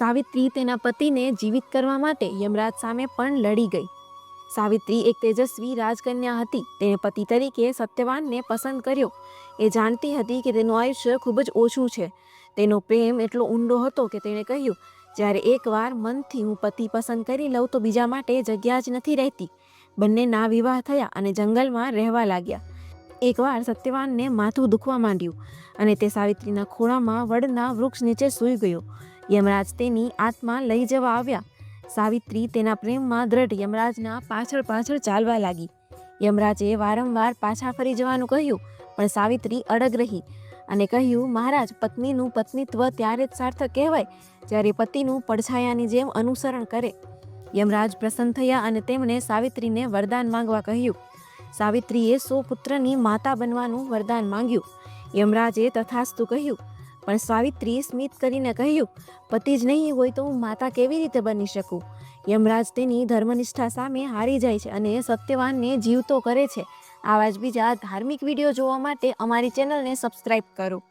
સાવિત્રી તેના પતિને જીવિત કરવા માટે યમરાજ સામે પણ લડી ગઈ. સાવિત્રી એક તેજસ્વી રાજકન્યા હતી. તેણે પતિ તરીકે સત્યવાનને પસંદ કર્યો. એ જાણતી હતી કે તેનું આયુષ્ય ખૂબ જ ઓછું છે. તેનો પ્રેમ એટલો ઊંડો હતો કે તેણે કહ્યું, જ્યારે એકવાર મનથી હું પતિ પસંદ કરી લઉં તો બીજા માટે જગ્યા જ નથી રહેતી. બંનેના વિવાહ થયા અને જંગલમાં રહેવા લાગ્યા. એકવાર સત્યવાનને માથું દુખવા માંડ્યું અને તે સાવિત્રીના ખોળામાં વડના વૃક્ષ નીચે સૂઈ ગયો. યમરાજ તેની આત્મા લઈ જવા આવ્યા. સાવિત્રી તેના પ્રેમમાં દ્રઢ યમરાજના પાછળ પાછળ ચાલવા લાગી. યમરાજે વારંવાર પાછા ફરી જવાનું કહ્યું, પણ સાવિત્રી અડગ રહી અને કહ્યું, મહારાજ, પત્નીનું પત્નીત્વ ત્યારે જ સાર્થક કહેવાય, જ્યારે પતિનું પડછાયાની જેમ અનુસરણ કરે. યમરાજ પ્રસન્ન થયા અને તેમણે સાવિત્રીને વરદાન માંગવા કહ્યું. સાવિત્રીએ સો પુત્રની માતા બનવાનું વરદાન માંગ્યું. યમરાજે તથાસ્તુ કહ્યું પણ સાવિત્રીએ સ્મિત કરીને કહ્યું, પતિ જ નહીં હોય તો હું માતા કેવી રીતે બની શકું? યમરાજ તેની ધર્મનિષ્ઠા સામે હારી જાય છે અને સત્યવાનને જીવતો કરે છે. આવા જ બીજા ધાર્મિક વીડિયો જોવા માટે અમારી ચેનલને સબસ્ક્રાઈબ કરો.